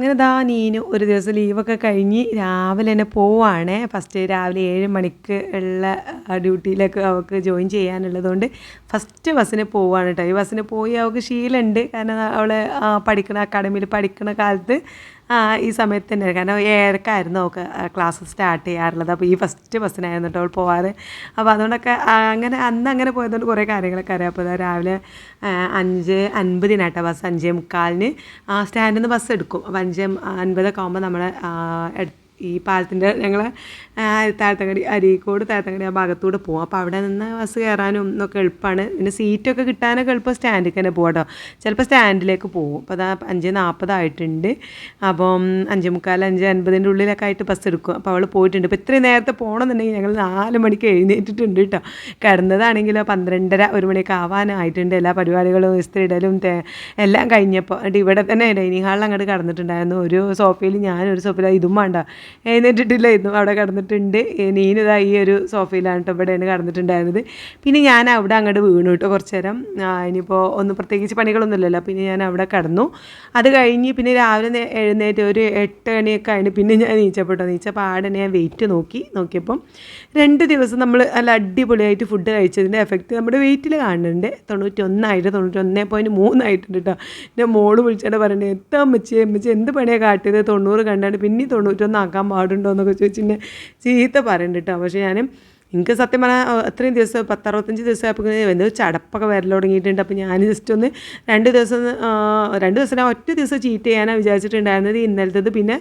അങ്ങനെ ദാ നീന് ഒരു ദിവസം ലീവൊക്കെ കഴിഞ്ഞ് രാവിലെ തന്നെ പോവാണ്. ഫസ്റ്റ് രാവിലെ ഏഴ് മണിക്ക് ഉള്ള ഡ്യൂട്ടിയിലേക്ക് അവൾക്ക് ജോയിൻ ചെയ്യാനുള്ളതുകൊണ്ട് ഫസ്റ്റ് ബസ്സിന് പോവാണ് കേട്ടോ ഈ ബസ്സിന് പോയി അവൾക്ക് ശീലമുണ്ട് കാരണം അവൾ പഠിക്കണ അക്കാഡമിയിൽ പഠിക്കണ കാലത്ത് ഈ സമയത്ത് തന്നെ. കാരണം ഏഴരക്കായിരുന്നു അവൾക്ക് ക്ലാസ് സ്റ്റാർട്ട് ചെയ്യാറുള്ളത്. അപ്പോൾ ഈ ഫസ്റ്റ് ബസ്സിനായിരുന്നു കേട്ടോ അവൾ പോവാറ്. അപ്പോൾ അതുകൊണ്ടൊക്കെ അങ്ങനെ അന്ന് അങ്ങനെ പോയതുകൊണ്ട് കുറേ കാര്യങ്ങളൊക്കെ അറിയാം. അപ്പോൾ രാവിലെ അഞ്ച് അൻപതിനാട്ടോ ബസ് അഞ്ചേ മുക്കാലിന് സ്റ്റാൻഡിൽ നിന്ന് ബസ് എടുക്കും. അപ്പോൾ അഞ്ച് അൻപതൊക്കെ ആകുമ്പോൾ നമ്മൾ ഈ പാലത്തിന്റെ ഞങ്ങൾ താഴത്തങ്ങടി അരീക്കോട് താഴത്തങ്ങടി ആ ഭാഗത്തൂടെ പോകും അപ്പോൾ അവിടെ നിന്ന് ബസ് കയറാനും ഒക്കെ എളുപ്പമാണ്. പിന്നെ സീറ്റൊക്കെ കിട്ടാനൊക്കെ എളുപ്പം സ്റ്റാൻഡിൽ തന്നെ പോകാം കേട്ടോ. ചിലപ്പോൾ സ്റ്റാൻഡിലേക്ക് പോകും. അപ്പോൾ അതാ അഞ്ച് നാൽപ്പതായിട്ടുണ്ട് അപ്പം അഞ്ച് മുക്കാൽ അഞ്ച് അൻപതിന്റെ ഉള്ളിലൊക്കെ ആയിട്ട് ബസ് എടുക്കും. അപ്പോൾ അവൾ പോയിട്ടുണ്ട്. ഇപ്പോൾ ഇത്രയും നേരത്തെ പോകണമെന്നുണ്ടെങ്കിൽ ഞങ്ങൾ നാല് മണിക്ക് എഴുന്നേറ്റിട്ടുണ്ട് കേട്ടോ. കിടന്നതാണെങ്കിലോ പന്ത്രണ്ടര ഒരു മണിയൊക്കെ ആവാനായിട്ടുണ്ട്. എല്ലാ പരിപാടികളും ഇടലും എല്ലാം കഴിഞ്ഞപ്പോൾ. ഇവിടെ തന്നെ ഡൈനിങ് ഹാളിൽ അങ്ങോട്ട് കടന്നിട്ടുണ്ടായിരുന്നു. ഒരു സോഫയിൽ ഞാനൊരു സോഫയിൽ ഇതും വേണ്ട. എഴുന്നേറ്റിട്ടില്ലായിരുന്നു. അവിടെ കിടന്നിട്ടുണ്ട്. നീനിതാ ഈ ഒരു സോഫയിലാണ് കേട്ടോ ഇവിടെയാണ് കിടന്നിട്ടുണ്ടായിരുന്നത്. പിന്നെ ഞാൻ അവിടെ അങ്ങോട്ട് വീണു കേട്ടോ കുറച്ച് നേരം ഇനിയിപ്പോൾ ഒന്നും പ്രത്യേകിച്ച് പണികളൊന്നുമില്ലല്ലോ. പിന്നെ ഞാൻ അവിടെ കിടന്നു. അത് കഴിഞ്ഞ് പിന്നെ രാവിലെ എഴുന്നേറ്റ് ഒരു എട്ട് മണിയൊക്കെ ആയിട്ട് പിന്നെ ഞാൻ നീച്ചപ്പെട്ടോ. നീച്ചപ്പോൾ ആടെ ഞാൻ വെയിറ്റ് നോക്കി. നോക്കിയപ്പം രണ്ട് ദിവസം നമ്മൾ നല്ല അടിപൊളിയായിട്ട് ഫുഡ് കഴിച്ചതിന്റെ എഫക്റ്റ് നമ്മുടെ വെയിറ്റിൽ കാണുന്നുണ്ട്. തൊണ്ണൂറ്റി ഒന്നായിട്ട് തൊണ്ണൂറ്റി ഒന്നേ പോയിന്റ് മൂന്നായിട്ടുണ്ട് കേട്ടോ എന്റെ മോൾ വിളിച്ചിട്ട് പറഞ്ഞത് എത്താ അമ്മച്ചി അമ്മച്ചി എന്ത് പണിയാണ് കാട്ടിയത്? തൊണ്ണൂറ് കണ്ടാണ് പിന്നെ തൊണ്ണൂറ്റൊന്ന് ആക്കാൻ പാടുണ്ടോ എന്നൊക്കെ ചോദിച്ചിട്ട് ചീത്ത പറയുന്നുണ്ട് കേട്ടോ. പക്ഷേ ഞാൻ എനിക്ക് സത്യം പറഞ്ഞാൽ അത്രയും ദിവസം പത്തറുപത്തഞ്ച് ദിവസം ആയപ്പോൾ എന്തോ ചടപ്പൊക്കെ വരൽ തുടങ്ങിയിട്ടുണ്ട്. അപ്പോൾ ഞാൻ ജസ്റ്റ് ഒന്ന് രണ്ട് ദിവസം രണ്ട് ദിവസം ഒറ്റ ദിവസം ചീറ്റ് ചെയ്യാനാണ് വിചാരിച്ചിട്ടുണ്ടായിരുന്നത് ഇന്നലത്തത്. പിന്നെ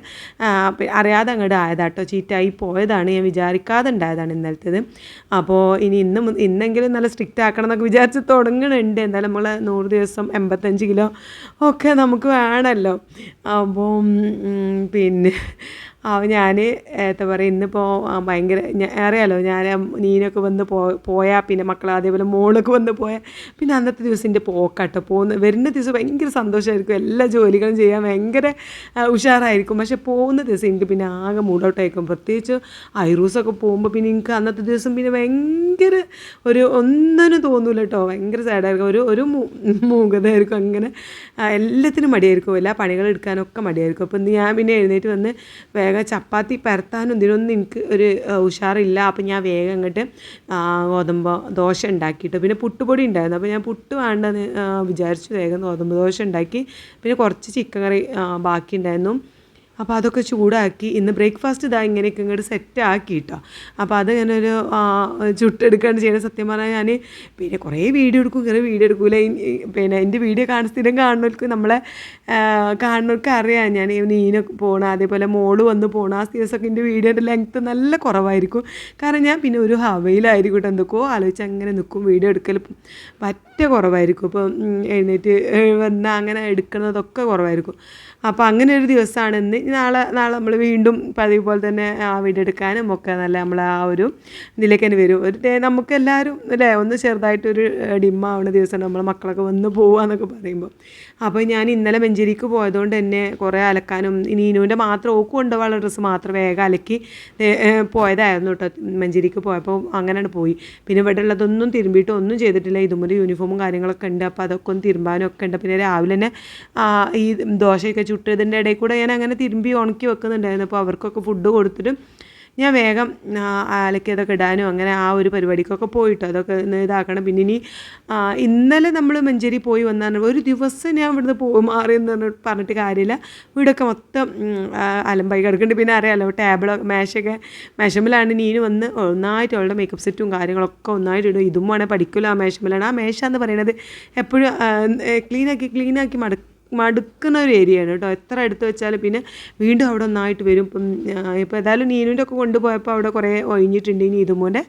അറിയാതെ അങ്ങോട്ട് ആയതാട്ടോ ചീറ്റായി പോയതാണ്. ഞാൻ വിചാരിക്കാതെ ഉണ്ടായതാണ് ഇന്നലത്തത്. അപ്പോൾ ഇനി ഇന്ന് ഇന്നെങ്കിലും നല്ല സ്ട്രിക്റ്റ് ആക്കണം എന്നൊക്കെ വിചാരിച്ച് തുടങ്ങുന്നുണ്ട് എന്തായാലും നമ്മൾ നൂറ് ദിവസം എൺപത്തഞ്ച് കിലോ ഒക്കെ നമുക്ക് വേണമല്ലോ അപ്പോൾ പിന്നെ ഞാൻ എന്താ പറയുക ഇന്നിപ്പോൾ ഭയങ്കര അറിയാലോ ഞാൻ നീനൊക്കെ വന്ന് പോ പോയാൽ പിന്നെ മക്കൾ അതേപോലെ മോളൊക്കെ വന്ന് പോയാൽ പിന്നെ അന്നത്തെ ദിവസം എന്റെ പോക്കാട്ടോ. പോകുന്ന വരുന്ന ദിവസം ഭയങ്കര സന്തോഷമായിരിക്കും എല്ലാ ജോലികളും ചെയ്യാൻ ഭയങ്കര ഉഷാറായിരിക്കും. പക്ഷെ പോകുന്ന ദിവസം എനിക്ക് പിന്നെ ആകെ മൂടൗട്ടായിരിക്കും പ്രത്യേകിച്ച് ഐറൂസൊക്കെ പോകുമ്പോൾ പിന്നെ എനിക്ക് അന്നത്തെ ദിവസം പിന്നെ ഭയങ്കര ഒരു ഒന്നിനും തോന്നൂല കേട്ടോ ഭയങ്കര സാഡായിരിക്കും. ഒരു ഒരു മൂകതയായിരിക്കും അങ്ങനെ എല്ലാത്തിനും മടിയായിരിക്കും. എല്ലാ പണികളെടുക്കാനൊക്കെ മടിയായിരിക്കും. അപ്പം ഞാൻ പിന്നെ എഴുന്നേറ്റ് വന്ന് വേഗം ചപ്പാത്തി പരത്താനും ഇതിനൊന്നും എനിക്ക് ഒരു ഉഷാറില്ല. അപ്പം ഞാൻ വേഗം അങ്ങോട്ട് ഗോതമ്പ് ദോശ ഉണ്ടാക്കിയിട്ട്. പിന്നെ പുട്ടുപൊടി ഉണ്ടായിരുന്നു. അപ്പോൾ ഞാൻ പുട്ട് വേണ്ടെന്ന് വിചാരിച്ചു വേഗം ഗോതമ്പ് ദോശ ഉണ്ടാക്കി. പിന്നെ കുറച്ച് ചിക്കൻ കറി ബാക്കി ഉണ്ടായിരുന്നു അപ്പോൾ അതൊക്കെ ചൂടാക്കി ഇന്ന് ബ്രേക്ക്ഫാസ്റ്റ് ഇതാ ഇങ്ങനെയൊക്കെ ഇങ്ങോട്ട് സെറ്റ് ആക്കി കേട്ടോ അപ്പോൾ അത് ഇങ്ങനെ ഒരു ചുട്ടെടുക്കാണ്ട് ചെയ്യണ സത്യം പറഞ്ഞാൽ ഞാൻ പിന്നെ കുറേ വീഡിയോ എടുക്കും ഇങ്ങനെ വീഡിയോ എടുക്കൂല. പിന്നെ എന്റെ വീഡിയോ കാണുന്ന സ്ഥിരം കാണുന്നവർക്ക് നമ്മളെ കാണുന്നവർക്ക് അറിയാം. ഞാൻ നീനെ പോണ അതേപോലെ മോൾ വന്ന് പോണ ആ ദിവസമൊക്കെ എന്റെ വീഡിയോന്റെ ലെങ്ത്ത് നല്ല കുറവായിരിക്കും. കാരണം ഞാൻ പിന്നെ ഒരു ഹവയിലായിരിക്കും കേട്ടോ എന്തൊക്കെയോ ആലോചിച്ച് അങ്ങനെ നിൽക്കും വീഡിയോ എടുക്കൽ പറ്റ കുറവായിരിക്കും. ഇപ്പം എഴുന്നേറ്റ് വന്ന് അങ്ങനെ എടുക്കുന്നതൊക്കെ കുറവായിരിക്കും. അപ്പോൾ അങ്ങനെ ഒരു ദിവസമാണ് ഇന്ന്. നാളെ നാളെ നമ്മൾ വീണ്ടും പതിവ് പോലെ തന്നെ ആ വീഡിയോ എടുക്കാനും ഒക്കെ നല്ല നമ്മൾ ആ ഒരു ഇതിലേക്ക് തന്നെ വരും. ഒരു നമുക്ക് എല്ലാവരും അല്ലേ ഒന്ന് ചെറുതായിട്ടൊരു ഡിമ്മാവുന്ന ദിവസം നമ്മൾ മക്കളൊക്കെ വന്ന് പോവാന്നൊക്കെ പറയുമ്പോൾ അപ്പോൾ ഞാൻ ഇന്നലെ മഞ്ചേരിക്ക് പോയതുകൊണ്ട് തന്നെ കുറേ അലക്കാനും നീനുവിന്റെ മാത്രം ഓക്ക് കൊണ്ടുപോകാനുള്ള ഡ്രസ്സ് മാത്രം വേഗം അലക്കി പോയതായിരുന്നു കേട്ടോ മഞ്ചേരിക്ക് പോയപ്പോൾ അങ്ങനെയാണ് പോയി. പിന്നെ ഇവിടെ ഉള്ളതൊന്നും തിരുമ്പിയിട്ട് ഒന്നും ചെയ്തിട്ടില്ല. ഇതുപോലെ യൂണിഫോമും കാര്യങ്ങളൊക്കെ ഉണ്ട്. അപ്പോൾ അതൊക്കെ ഒന്ന് തിരുമ്പാനും ഒക്കെ ഉണ്ട്. പിന്നെ രാവിലെ തന്നെ ഈ ദോശയൊക്കെ ചുട്ടതിന്റെ ഇടയിൽ കൂടെ ഞാൻ അങ്ങനെ തിരുമ്പി ഉണക്കി വെക്കുന്നുണ്ടായിരുന്നു. അപ്പോൾ അവർക്കൊക്കെ ഫുഡ് കൊടുത്തിട്ട് ഞാൻ വേഗം അലക്കിയതൊക്കെ ഇടാനും അങ്ങനെ ആ ഒരു പരിപാടിക്കൊക്കെ പോയിട്ട് അതൊക്കെ ഇതാക്കണം. പിന്നെ ഇനി ഇന്നലെ നമ്മൾ മഞ്ചേരി പോയി വന്നാൽ ഒരു ദിവസം ഞാൻ ഇവിടുന്ന് പോകും മാറിയെന്ന് പറഞ്ഞിട്ട് പറഞ്ഞിട്ട് കാര്യമില്ല. വീടൊക്കെ മൊത്തം അലമ്പായി കിടക്കുന്നുണ്ട്. പിന്നെ അറിയാമല്ലോ ടേബിൾ മേശയൊക്കെ മേശമ്മലാണ് നീന് വന്ന് ഒന്നായിട്ട് അവളുടെ മേക്കപ്പ് സെറ്റും കാര്യങ്ങളൊക്കെ ഒന്നായിട്ട് ഇടും ഇതും വേണേൽ പഠിക്കില്ല ആ മേശമ്മലാണ്. ആ മേശ എന്ന് പറയുന്നത് എപ്പോഴും ക്ലീനാക്കി ക്ലീനാക്കി മടക്കും മടുക്കുന്ന ഒരു ഏരിയയാണ് കേട്ടോ. എത്ര എടുത്തു വെച്ചാലും പിന്നെ വീണ്ടും അവിടെ ഒന്നായിട്ട് വരും. ഇപ്പം ഇപ്പോൾ ഏതായാലും നീനുവിന്റെ ഒക്കെ കൊണ്ടുപോയപ്പോൾ അവിടെ കുറേ ഒഴിഞ്ഞിട്ടുണ്ട്. ഇനി ഇതുപോലെ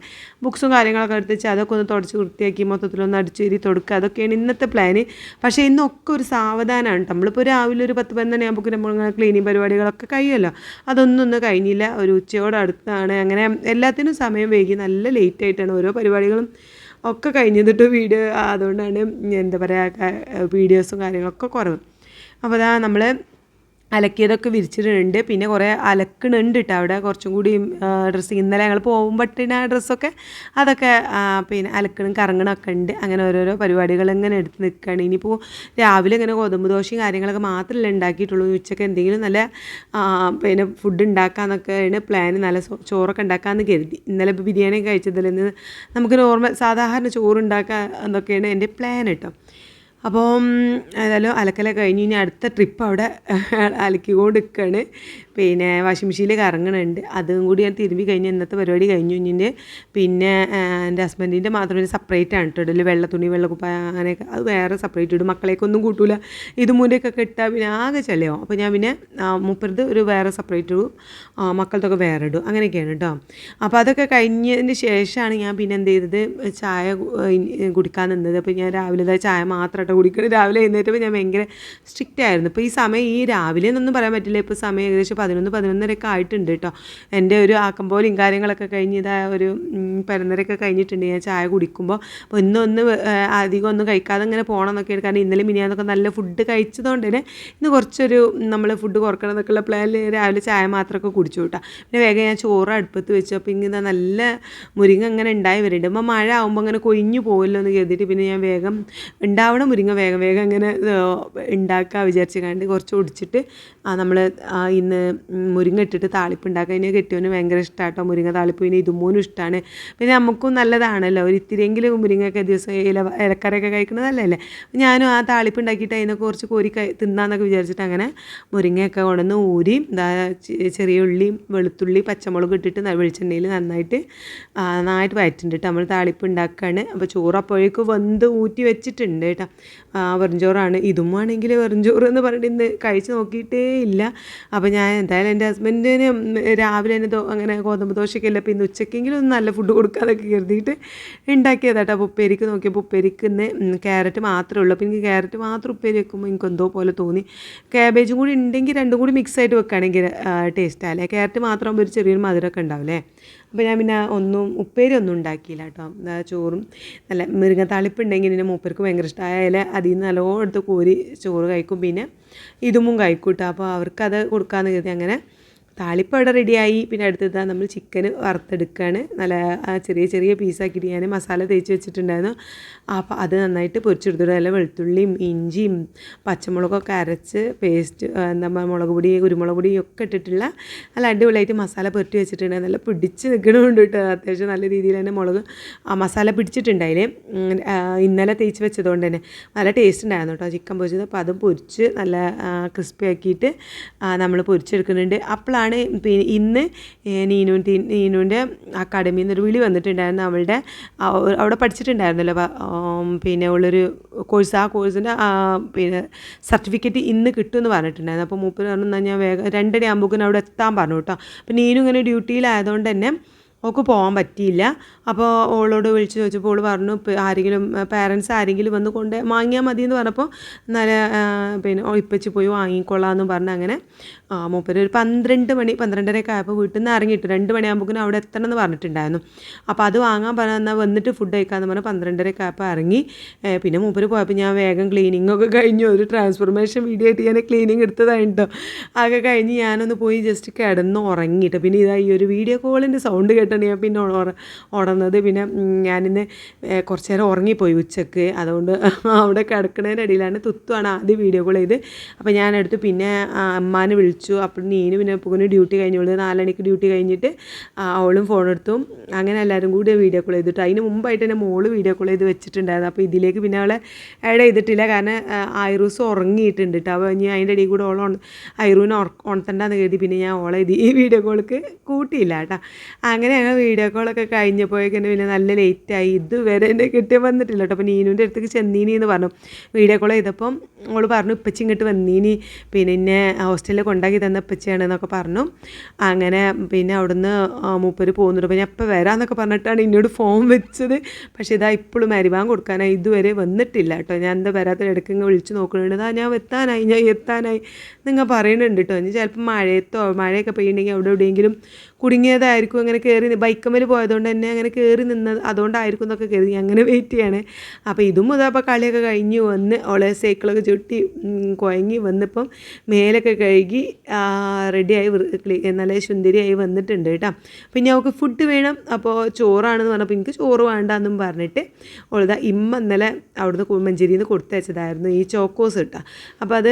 ബുക്സും കാര്യങ്ങളൊക്കെ എടുത്ത് വെച്ചാൽ അതൊക്കെ ഒന്ന് തുടച്ച് വൃത്തിയാക്കി മൊത്തത്തിലൊന്ന് അടിച്ചേരി തുടക്കുക. അതൊക്കെയാണ് ഇന്നത്തെ പ്ലാന് പക്ഷേ ഇന്നൊക്കെ ഒരു സാവധാനമാണ് നമ്മളിപ്പോൾ രാവിലെ ഒരു പത്ത് പന്ത്രണ്ട് ആകുമ്പോൾ നമ്മളിങ്ങനെ ക്ലീനിങ് പരിപാടികളൊക്കെ കഴിയുമല്ലോ. അതൊന്നും ഒന്ന് കഴിഞ്ഞില്ല. ഒരു ഉച്ചയോട് അടുത്താണ്. അങ്ങനെ എല്ലാത്തിനും സമയം വൈകി. നല്ല ലേറ്റ് ആയിട്ടാണ് ഓരോ പരിപാടികളും ഒക്കെ കഴിഞ്ഞിട്ട് വീഡിയോ അതുകൊണ്ടാണ് എന്താ പറയുക വീഡിയോസും കാര്യങ്ങളൊക്കെ കുറവ്. അപ്പോൾ അതാ നമ്മൾ അലക്കിയതൊക്കെ വിരിച്ചിട്ടുണ്ട്. പിന്നെ കുറേ അലക്കണുണ്ട് കേട്ടോ അവിടെ. കുറച്ചും കൂടി ഡ്രസ്സ് ഇന്നലെ ഞങ്ങൾ പോകുമ്പോഴത്തേന് ആ ഡ്രസ്സൊക്കെ അതൊക്കെ പിന്നെ അലക്കണം കറങ്ങണം ഒക്കെ ഉണ്ട്. അങ്ങനെ ഓരോരോ പരിപാടികൾ ഇങ്ങനെ എടുത്ത് നിൽക്കുകയാണ് ഇനിയിപ്പോൾ രാവിലെ ഇങ്ങനെ ഗോതമ്പ് ദോശയും കാര്യങ്ങളൊക്കെ മാത്രമല്ല ഉണ്ടാക്കിയിട്ടുള്ളൂ ഉച്ചയ്ക്ക് എന്തെങ്കിലും നല്ല പിന്നെ ഫുഡ് ഉണ്ടാക്കാമെന്നൊക്കെയാണ് പ്ലാൻ നല്ല ചോറൊക്കെ ഉണ്ടാക്കാമെന്ന് കരുതി. ഇന്നലെ ഇപ്പോൾ ബിരിയാണി കഴിച്ചതിൽ നിന്ന് നമുക്ക് നോർമൽ സാധാരണ ചോറ് ഉണ്ടാക്കുക എന്നൊക്കെയാണ് എന്റെ പ്ലാൻ കേട്ടോ അപ്പം ഏതായാലും അലക്കലൊക്കെ കഴിഞ്ഞ് ഇനി അടുത്ത ട്രിപ്പ് അവിടെ അലക്കിക്കൊണ്ട് നിൽക്കുകയാണ് പിന്നെ വാഷിംഗ് മെഷീനിൽ കറങ്ങണുണ്ട്. അതും കൂടി ഞാൻ തിരുമ്പി കഴിഞ്ഞ് ഇന്നത്തെ പരിപാടി കഴിഞ്ഞു. ഇഞ്ഞിന്റെ പിന്നെ എന്റെ ഹസ്ബൻഡിന്റെ മാത്രം ഒരു സെപ്പറേറ്റ് ആണ് കേട്ടോ. ഇടൽ വെള്ള തുണി വെള്ള കുപ്പ അങ്ങനെയൊക്കെ. അത് വേറെ സെപ്പറേറ്റ് ഇടും. മക്കളേക്ക് ഒന്നും കൂട്ടൂല. ഇത് മൂലയൊക്കെ ഇട്ടാൽ പിന്നെ ആകെ ചെലയാവും. അപ്പോൾ ഞാൻ പിന്നെ മുപ്പത് ഒരു വേറെ സെപ്പറേറ്റ് ഇടും. മക്കളത്തൊക്കെ വേറെ ഇടും. അങ്ങനെയൊക്കെയാണ് കേട്ടോ. അപ്പോൾ അതൊക്കെ കഴിഞ്ഞതിന് ശേഷമാണ് ഞാൻ പിന്നെ എന്ത് ചെയ്തത്? ചായ കുടിക്കാൻ നിന്നത്. അപ്പോൾ ഞാൻ രാവിലെ ചായ ചായ മാത്രമായിട്ട് കുടിക്കണം രാവിലെ എഴുന്നേറ്റപ്പോൾ ഞാൻ ഭയങ്കര സ്ട്രിക്റ്റ് ആയിരുന്നു. ഇപ്പോൾ ഈ സമയം ഈ രാവിലെ എന്നൊന്നും പറയാൻ പറ്റില്ല. ഇപ്പോൾ സമയം ഏകദേശം പതിനൊന്ന് പതിനൊന്നരയൊക്കെ ആയിട്ടുണ്ട് കേട്ടോ. എന്റെ ഒരു ആക്കം പോലെയും കാര്യങ്ങളൊക്കെ കഴിഞ്ഞ് ഇതാ ഒരു പതിനൊന്നരയൊക്കെ കഴിഞ്ഞിട്ടുണ്ട്. ഞാൻ ചായ കുടിക്കുമ്പോൾ അപ്പോൾ ഇന്നൊന്ന് അധികം ഒന്നും കഴിക്കാതെ ഇങ്ങനെ പോകണം എന്നൊക്കെയാണ് കാരണം ഇന്നലെ മിനിയാന്നൊക്കെ നല്ല ഫുഡ് കഴിച്ചതുകൊണ്ട് തന്നെ ഇന്ന് കുറച്ചൊരു നമ്മൾ ഫുഡ് കുറക്കണം എന്നൊക്കെയുള്ള പ്ലാനിൽ രാവിലെ ചായ മാത്രമൊക്കെ കുടിച്ചു കേട്ടോ. പിന്നെ വേഗം ഞാൻ ചോറ് അടുപ്പത്ത് വെച്ചു. അപ്പോൾ ഇങ്ങനെ നല്ല മുരിങ്ങ അങ്ങനെ ഉണ്ടായി വരുന്നുണ്ട് അപ്പോൾ മഴ ആകുമ്പോൾ അങ്ങനെ കൊഴിഞ്ഞു പോകുമല്ലോ എന്ന് കരുതിയിട്ട് പിന്നെ ഞാൻ വേഗം ഉണ്ടാവണ മുരിങ്ങ വേഗം വേഗം അങ്ങനെ ഉണ്ടാക്കുക വിചാരിച്ച് കണ്ട് കുറച്ച് ഒടിച്ചിട്ട് നമ്മൾ ഇന്ന് മുരിങ്ങ ഇട്ടിട്ട് താളിപ്പ് ഉണ്ടാക്കുക അതിന് കെട്ടിയവന് ഭയങ്കര ഇഷ്ടമാട്ടോ മുരിങ്ങ താളിപ്പ്. പിന്നെ ഇതുമൂന്നും ഇഷ്ടമാണ് പിന്നെ നമുക്കും നല്ലതാണല്ലോ. ഒരു ഇത്തിരിയെങ്കിലും മുരിങ്ങയൊക്കെ ദിവസം ഇല ഇലക്കറിയൊക്കെ കഴിക്കുന്നത് നല്ലതല്ലേ ഞാനും ആ താളിപ്പ് ഉണ്ടാക്കിയിട്ട് അതിനൊക്കെ കുറച്ച് കോരി തിന്നാന്നൊക്കെ വിചാരിച്ചിട്ട് അങ്ങനെ മുരിങ്ങയൊക്കെ കൊണ്ടുവന്ന് ഊരി എന്താ ചെറിയ ഉള്ളിയും വെളുത്തുള്ളി പച്ചമുളക് ഇട്ടിട്ട് വെളിച്ചെണ്ണയിൽ നന്നായിട്ട് നന്നായിട്ട് വയറ്റുണ്ട് നമ്മൾ താളിപ്പ് ഉണ്ടാക്കുകയാണ് അപ്പോൾ ചോറ് അപ്പോഴേക്കും ഊറ്റി വെച്ചിട്ടുണ്ട് കേട്ടോ. വെറുംചോറാണ്. ഇതും ആണെങ്കിൽ വെറുംചോറ് എന്ന് പറഞ്ഞിട്ട് ഇന്ന് കഴിച്ച് നോക്കിയിട്ടേ ഇല്ല. അപ്പോൾ ഞാൻ എന്തായാലും എന്റെ ഹസ്ബൻഡിന് രാവിലെ തന്നെ അങ്ങനെ ഗോതമ്പ് ദോശയൊക്കെ അല്ല പിന്നെ ഉച്ചയ്ക്കെങ്കിലും ഒന്ന് നല്ല ഫുഡ് കൊടുക്കാതൊക്കെ കരുതിയിട്ട് ഉണ്ടാക്കിയതാട്ടോ അപ്പോൾ ഉപ്പേരിക്ക് നോക്കിയപ്പോൾ ഉപ്പേരിക്ക് ഇന്ന് ക്യാരറ്റ് മാത്രമേ ഉള്ളൂ. അപ്പോൾ എനിക്ക് ക്യാരറ്റ് മാത്രം ഉപ്പേരി വെക്കുമ്പോൾ എനിക്ക് എന്തോ പോലെ തോന്നി. ക്യാബേജും കൂടി ഉണ്ടെങ്കിൽ രണ്ടും കൂടി മിക്സ് ആയിട്ട് വെക്കുകയാണെങ്കിൽ ടേസ്റ്റ് അല്ലേ? ക്യാരറ്റ് മാത്രമാകുമ്പോൾ ഒരു ചെറിയൊരു മധുരമൊക്കെ ഉണ്ടാവില്ലേ അപ്പോൾ ഞാൻ പിന്നെ ഒന്നും ഉപ്പേരി ഒന്നും ഉണ്ടാക്കിയില്ല കേട്ടോ. ചോറും നല്ല മുരിങ്ങത്താളിപ്പ് തളിപ്പുണ്ടെങ്കിൽ എന്റെ മൂപ്പർക്ക് ഭയങ്കര ഇഷ്ടമായാൽ അതിൽ നിന്ന് നല്ലോണം എടുത്ത് കോരി ചോറ് കഴിക്കും. പിന്നെ ഇതുമും കഴിക്കും കേട്ടോ. അപ്പോൾ അവർക്കത് കൊടുക്കാമെന്ന് കരുതി അങ്ങനെ താളിപ്പ് അവിടെ റെഡിയായി. പിന്നെ അടുത്തത് നമ്മൾ ചിക്കൻ വറുത്തെടുക്കുകയാണ് നല്ല ചെറിയ ചെറിയ പീസാക്കിയിട്ട് ഞാൻ മസാല തേച്ച് വെച്ചിട്ടുണ്ടായിരുന്നു. അപ്പോൾ അത് നന്നായിട്ട് പൊരിച്ചെടുത്തിട്ട് നല്ല വെളുത്തുള്ളിയും ഇഞ്ചിയും പച്ചമുളകൊക്കെ അരച്ച് പേസ്റ്റ് എന്താ മുളക് പൊടി കുരുമുളക് പൊടി ഒക്കെ ഇട്ടിട്ടുള്ള നല്ല അടിപൊളിയായിട്ട് മസാല പുരട്ടി വെച്ചിട്ടുണ്ട് നല്ല പിടിച്ച് നിൽക്കണമുണ്ട് കേട്ടോ. അത്യാവശ്യം നല്ല രീതിയിൽ തന്നെ മുളക് ആ മസാല പിടിച്ചിട്ടുണ്ടായില്ലേ? ഇന്നലെ തേച്ച് വെച്ചതുകൊണ്ട് തന്നെ. നല്ല ടേസ്റ്റ് ഉണ്ടായിരുന്നു കേട്ടോ ചിക്കൻ പൊരിച്ചത്. അപ്പോൾ അതും പൊരിച്ച് നല്ല ക്രിസ്പി ആക്കിയിട്ട് നമ്മൾ പൊരിച്ചെടുക്കുന്നുണ്ട്. അപ്പോഴാണ് പിന്നെ ഇന്ന് നീനു നീനുവിന്റെ അക്കാഡമിയിൽ നിന്നൊരു വിളി വന്നിട്ടുണ്ടായിരുന്നു. അവളുടെ അവിടെ പഠിച്ചിട്ടുണ്ടായിരുന്നല്ലോ. പിന്നെ ഉള്ളൊരു കോഴ്സ് ആ കോഴ്സിന്റെ പിന്നെ സർട്ടിഫിക്കറ്റ് ഇന്ന് കിട്ടുമെന്ന് പറഞ്ഞിട്ടുണ്ടായിരുന്നു. അപ്പോൾ മൂപ്പര് പറഞ്ഞു എന്നാൽ ഞാൻ വേഗം രണ്ടര ആകുമ്പോഴേക്കും അവിടെ എത്താൻ പറഞ്ഞു കേട്ടോ. അപ്പോൾ നീനു ഇങ്ങനെ ഡ്യൂട്ടിയിലായതുകൊണ്ട് തന്നെ അവൾക്ക് പോകാൻ പറ്റിയില്ല. അപ്പോൾ ഓളോട് വിളിച്ച് ചോദിച്ചപ്പോൾ ഓൾ പറഞ്ഞു ആരെങ്കിലും പാരൻസ് ആരെങ്കിലും വന്ന് കൊണ്ട് വാങ്ങിയാൽ മതി എന്ന് പറഞ്ഞപ്പോൾ നല്ല പിന്നെ ഒളിപ്പിച്ച് പോയി പോയി വാങ്ങിക്കൊള്ളാമെന്ന് പറഞ്ഞ് അങ്ങനെ മൂപ്പര് ഒരു പന്ത്രണ്ട് മണി പന്ത്രണ്ടരയൊക്കെ ആയപ്പോൾ വീട്ടിൽ നിന്ന് ഇറങ്ങിയിട്ട് രണ്ട് മണിയാകുമ്പോഴേക്കും അവിടെ എത്തണം എന്ന് പറഞ്ഞിട്ടുണ്ടായിരുന്നു. അപ്പോൾ അത് വാങ്ങാൻ പറഞ്ഞാൽ എന്നാൽ വന്നിട്ട് ഫുഡ് കഴിക്കാമെന്ന് പറഞ്ഞാൽ പന്ത്രണ്ടരയൊക്കെ ആയപ്പോൾ ഇറങ്ങി പിന്നെ മൂപ്പര് പോയപ്പോൾ ഞാൻ വേഗം ക്ലീനിങ് ഒക്കെ കഴിഞ്ഞു. ഒരു ട്രാൻസ്ഫോർമേഷൻ വീഡിയോ ആയിട്ട് ഞാൻ ക്ലീനിങ് എടുത്തതാണ് കേട്ടോ ആകെ കഴിഞ്ഞ് ഞാനൊന്ന് പോയി ജസ്റ്റ് കിടന്ന് ഉറങ്ങിയിട്ട്. പിന്നെ ഇതാ ഈ ഒരു വീഡിയോ കോളിന്റെ സൗണ്ട് കേട്ടാണ് ഞാൻ പിന്നെ ഉടന്നത് പിന്നെ ഞാനിന്ന് കുറച്ച് നേരം ഉറങ്ങിപ്പോയി ഉച്ചയ്ക്ക്. അതുകൊണ്ട് അവിടെ കിടക്കുന്നതിന്റെ ഇടയിലാണ് തുത്തുവാണ് ആദ്യം വീഡിയോ കോൾ ചെയ്ത്. അപ്പോൾ ഞാനെടുത്ത് പിന്നെ അമ്മാനെ വിളിച്ചു. അപ്പോൾ നീന് പിന്നെ പുകുന് ഡ്യൂട്ടി കഴിഞ്ഞോളൂ നാലണിക്ക് ഡ്യൂട്ടി കഴിഞ്ഞിട്ട് അവളും ഫോൺ എടുത്തു. അങ്ങനെ എല്ലാവരും കൂടി വീഡിയോ കോൾ ചെയ്തിട്ട്. അതിന് മുമ്പായിട്ട് തന്നെ മോൾ വീഡിയോ കോൾ ചെയ്ത് വെച്ചിട്ടുണ്ടായിരുന്നു. അപ്പോൾ ഇതിലേക്ക് പിന്നെ അവളെ ആഡ് ചെയ്തിട്ടില്ല. കാരണം ഐറൂസ് ഉറങ്ങിയിട്ടുണ്ട് കേട്ടോ അപ്പോൾ ഇനി അതിന്റെ ഇടയിൽ കൂടെ ഓൾ ഐറൂനെ ഉണർത്തണ്ടെന്ന് കരുതി പിന്നെ ഞാൻ ഓളെ ഈ വീഡിയോ കോൾക്ക് കൂട്ടിയില്ല കേട്ടോ അങ്ങനെ ഞങ്ങൾ വീഡിയോ കോളൊക്കെ കഴിഞ്ഞപ്പോഴേക്കും പിന്നെ നല്ല ലേറ്റായി ഇതുവരെ എന്റെ കിട്ടിയ വന്നിട്ടില്ല കേട്ടോ. അപ്പോൾ നീനുവിന്റെ അടുത്തേക്ക് ചെന്നീനി എന്ന് പറഞ്ഞു. വീഡിയോ കോൾ ചെയ്തപ്പം അവൾ പറഞ്ഞു ഇപ്പച്ചി ഇങ്ങോട്ട് വന്നീനി. പിന്നെ എന്നെ ഹോസ്റ്റലിൽ കൊണ്ടാക്കി തന്ന ഇപ്പച്ചിയാണ് എന്നൊക്കെ പറഞ്ഞു. അങ്ങനെ പിന്നെ അവിടുന്ന് മൂപ്പര് പോകുന്നുണ്ട് അപ്പോൾ ഞാൻ ഇപ്പോൾ വരാമെന്നൊക്കെ പറഞ്ഞിട്ടാണ് എന്നോട് ഫോൺ വെച്ചത്. പക്ഷേ ഇതാ ഇപ്പോഴും അരിവാൻ കൊടുക്കാനായി. ഇതുവരെ വന്നിട്ടില്ല കേട്ടോ. ഞാൻ എന്താ വരാത്ത ഇടയ്ക്ക് ഇങ്ങനെ വിളിച്ച് നോക്കുന്നുണ്ട്. ഞാൻ എത്താനായി ഞാൻ എത്താനായി നിങ്ങൾ പറയുന്നുണ്ട് കേട്ടോ. ഇനി ചിലപ്പോൾ മഴയത്തോ മഴയൊക്കെ പെയ്യുണ്ടെങ്കിൽ അവിടെ എവിടെയെങ്കിലും കുടുങ്ങിയതായിരിക്കും. അങ്ങനെ കയറി ബൈക്കമ്മൽ പോയതുകൊണ്ട് തന്നെ അങ്ങനെ കയറി നിന്നത് അതുകൊണ്ടായിരിക്കും എന്നൊക്കെ കരുതി. അങ്ങനെ വെയിറ്റ് ചെയ്യാണ്. അപ്പോൾ ഇതും മുതൽ അപ്പോൾ കളിയൊക്കെ കഴിഞ്ഞ് വന്ന് ഓളെ സൈക്കിളൊക്കെ ചുട്ടി കുഴങ്ങി വന്നിപ്പം മേലൊക്കെ കഴുകി റെഡിയായി നല്ല സുന്ദരിയായി വന്നിട്ടുണ്ട് കേട്ടോ. പിന്നെ അവൾക്ക് ഫുഡ് വേണം. അപ്പോൾ ചോറാണെന്ന് പറഞ്ഞപ്പോൾ എനിക്ക് ചോറ് വേണ്ടെന്നും പറഞ്ഞിട്ട് അവളിതാ ഇമ്മ ഇന്നലെ അവിടുന്ന് മഞ്ചേരിയിൽ നിന്ന് കൊടുത്തയച്ചതായിരുന്നു ഈ ചോക്കോസ് കിട്ടുക അപ്പോൾ അത്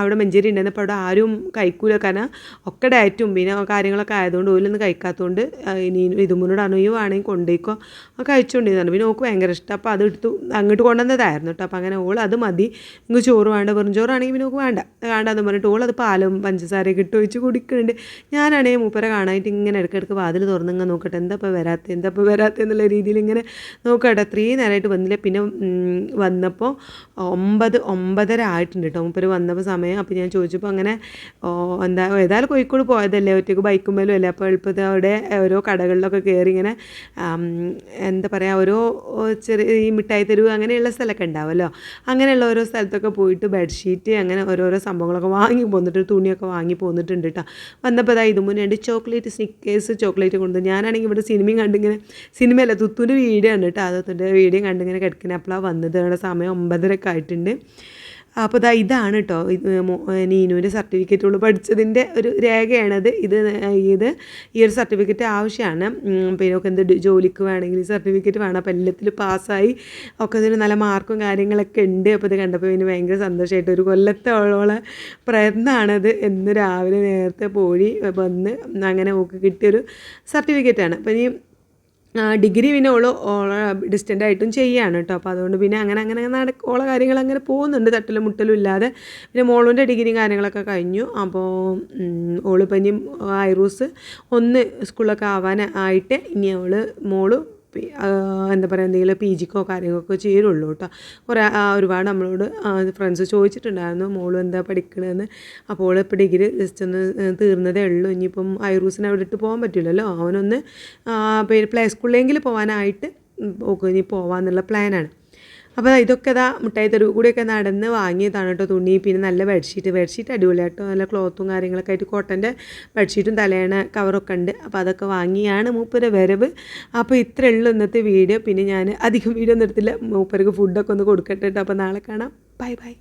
അവിടെ മഞ്ചേരി ഉണ്ടായിരുന്നു അപ്പോൾ അവിടെ ആരും കഴിക്കൂല. കാരണം ഒക്കെ ഡയറ്റും പിന്നെ കാര്യങ്ങളൊക്കെ ആയതുകൊണ്ട് ഓലൊന്നും കഴിക്കാത്തതുകൊണ്ട് ഇനി ഈ അനുയുവാണെങ്കിൽ കൊണ്ടുപോയിക്കോ ഒക്കെ അയച്ചുകൊണ്ടിരുന്നു പിന്നെ ഓക്ക് ഭയങ്കര ഇഷ്ടം. അപ്പോൾ അത് എടുത്തു അങ്ങോട്ട് കൊണ്ടുവന്നതായിരുന്നു കേട്ടോ. അപ്പോൾ അങ്ങനെ ഓൾ അത് മതി. നിങ്ങൾക്ക് ചോറ് വേണ്ട. വെറും ചോറാണെങ്കിൽ പിന്നെ ഓൾക്ക് വേണ്ട. വേണ്ടാന്ന് പറഞ്ഞിട്ട് ഓൾ അത് പാലും പഞ്ചസാരയൊക്കെ ഇട്ട് ഒഴിച്ച് കുടിക്കുന്നുണ്ട്. ഞാനാണെങ്കിൽ മൂപ്പരെ കാണാനായിട്ട് ഇങ്ങനെ ഇടയ്ക്കിടയ്ക്ക് വാതിൽ തുറന്നിങ്ങനെ നോക്കട്ടെ. എന്താ ഇപ്പോൾ വരാത്ത? എന്താ ഇപ്പോൾ വരാത്ത എന്നുള്ള രീതിയിൽ ഇങ്ങനെ നോക്കട്ടെ അത്രയും നേരമായിട്ട് വന്നില്ല. പിന്നെ വന്നപ്പോൾ ഒമ്പത് ഒമ്പതര ആയിട്ടുണ്ട് കേട്ടോ. മൂപ്പര് വന്നപ്പോൾ സമയം. അപ്പോൾ ഞാൻ ചോദിച്ചപ്പോൾ അങ്ങനെ എന്താ ഏതായാലും കോഴിക്കോട് പോയതല്ലേ? ഒറ്റയ്ക്ക് ബൈക്കുമ്പോലും അല്ലേ? അപ്പോൾ എളുപ്പത്തിൽ അവിടെ ഓരോ കടകളിലൊക്കെ കയറി ഇങ്ങനെ എന്താ പറയുക ഓരോ ചെറിയ ഈ മിഠായി തെരുവ് അങ്ങനെയുള്ള സ്ഥലമൊക്കെ ഉണ്ടാവുമല്ലോ. അങ്ങനെയുള്ള ഓരോ സ്ഥലത്തൊക്കെ പോയിട്ട് ബെഡ്ഷീറ്റ് അങ്ങനെ ഓരോരോ സംഭവങ്ങളൊക്കെ വാങ്ങി പോന്നിട്ട് തുണിയൊക്കെ വാങ്ങി പോന്നിട്ടുണ്ട് കേട്ടോ. വന്നപ്പോൾ അതാ ഇത് മുന്നേ ചോക്ലേറ്റ് സ്നിക്കേഴ്സ് ചോക്ലേറ്റ് കൊണ്ട് ഞാനാണെങ്കിൽ ഇവിടെ സിനിമയും കണ്ടിങ്ങനെ സിനിമയല്ല തുത്തൂന്റെ വീഡിയോ ആണ് കേട്ടോ അതൊത്തിന്റെ വീഡിയോ കണ്ടിങ്ങനെ കിടക്കുന്നത് അപ്പോഴാണ് വന്നത്. സമയം ഒമ്പതരയൊക്കെ ആയിട്ടുണ്ട്. അപ്പോൾ ഇതാ ഇതാണ് കേട്ടോ ഇത് സർട്ടിഫിക്കറ്റ് നീനുവിന്റെ സർട്ടിഫിക്കറ്റുകൾ പഠിച്ചതിന്റെ ഒരു രേഖയാണത് ഇത് ഇത് ഈ ഒരു സർട്ടിഫിക്കറ്റ് ആവശ്യമാണ് പിന്നെ ഒക്കെ എന്ത് ജോലിക്ക് വേണമെങ്കിൽ സർട്ടിഫിക്കറ്റ് വേണം. അപ്പോൾ എല്ലാത്തിലും പാസ്സായി. ഒക്കെ ഇതിന് നല്ല മാർക്കും കാര്യങ്ങളൊക്കെ ഉണ്ട്. അപ്പോൾ ഇത് കണ്ടപ്പോൾ പിന്നെ ഭയങ്കര സന്തോഷമായിട്ട് ഒരു കൊല്ലത്തോളം പ്രയത്നമാണത് എന്ന് രാവിലെ നേരത്തെ പോയി വന്ന് അങ്ങനെ ഓക്ക് കിട്ടിയൊരു സർട്ടിഫിക്കറ്റാണ് അപ്പോൾ ഇനി ഡിഗ്രി പിന്നെ ഓൾ ഓള ഡിസ്റ്റന്റ് ആയിട്ടും ചെയ്യാണ് കേട്ടോ. അപ്പോൾ അതുകൊണ്ട് പിന്നെ അങ്ങനെ അങ്ങനെ നട ഓള കാര്യങ്ങൾ അങ്ങനെ പോകുന്നുണ്ട്. തട്ടലും മുട്ടലും ഇല്ലാതെ പിന്നെ മോളുന്റെ ഡിഗ്രിയും കാര്യങ്ങളൊക്കെ കഴിഞ്ഞു. അപ്പോൾ ഉം, ഓൾ ഇപ്പം ഇനി ഐറൂസ് ഒന്ന് സ്കൂളൊക്കെ ആവാൻ ആയിട്ട് ഇനി അവൾ മോൾ എന്താ പറയുക എന്തെങ്കിലും പി ജിക്കോ കാര്യങ്ങൾക്കോ ചേരുള്ളൂ കേട്ടോ. കുറേ ഒരുപാട് നമ്മളോട് ഫ്രണ്ട്സ് ചോദിച്ചിട്ടുണ്ടായിരുന്നു മോളും എന്താ പഠിക്കണമെന്ന് അപ്പോൾ ഇപ്പോൾ ഡിഗ്രി ജസ്റ്റ് ഒന്ന് തീർന്നതേ ഉള്ളൂ. ഇനിയിപ്പം ഐറൂസിനെ അവിടെ ഇട്ട് പോകാൻ പറ്റില്ലല്ലോ. അവനൊന്ന് പ്ലേ സ്കൂളിലെങ്കിലും പോകാനായിട്ട് ഓക്കെ ഇനി പോകാമെന്നുള്ള പ്ലാനാണ് അപ്പോൾ ഇതൊക്കെ ഇതാ മുട്ടായി തെരുവ് കൂടിയൊക്കെ നടന്ന് വാങ്ങിയതാണ് കേട്ടോ തുണി. പിന്നെ നല്ല ബെഡ്ഷീറ്റ് ബെഡ്ഷീറ്റ് അടിപൊളിയായിട്ടോ നല്ല ക്ലോത്തും കാര്യങ്ങളൊക്കെ ആയിട്ട് കോട്ടന്റെ ബെഡ്ഷീറ്റും തലേണ കവറൊക്കെ ഉണ്ട്. അപ്പോൾ അതൊക്കെ വാങ്ങിയാണ് മൂപ്പരെ വരവ്. അപ്പോൾ ഇത്രയേ ഉള്ളൂ ഇന്നത്തെ വീഡിയോ പിന്നെ ഞാൻ അധികം വീഡിയോ ഒന്നും എടുത്തില്ല. മൂപ്പർക്ക് ഫുഡൊക്കെ ഒന്ന് കൊടുക്കട്ടെ കേട്ടോ അപ്പോൾ നാളെ കാണാം. Bye bye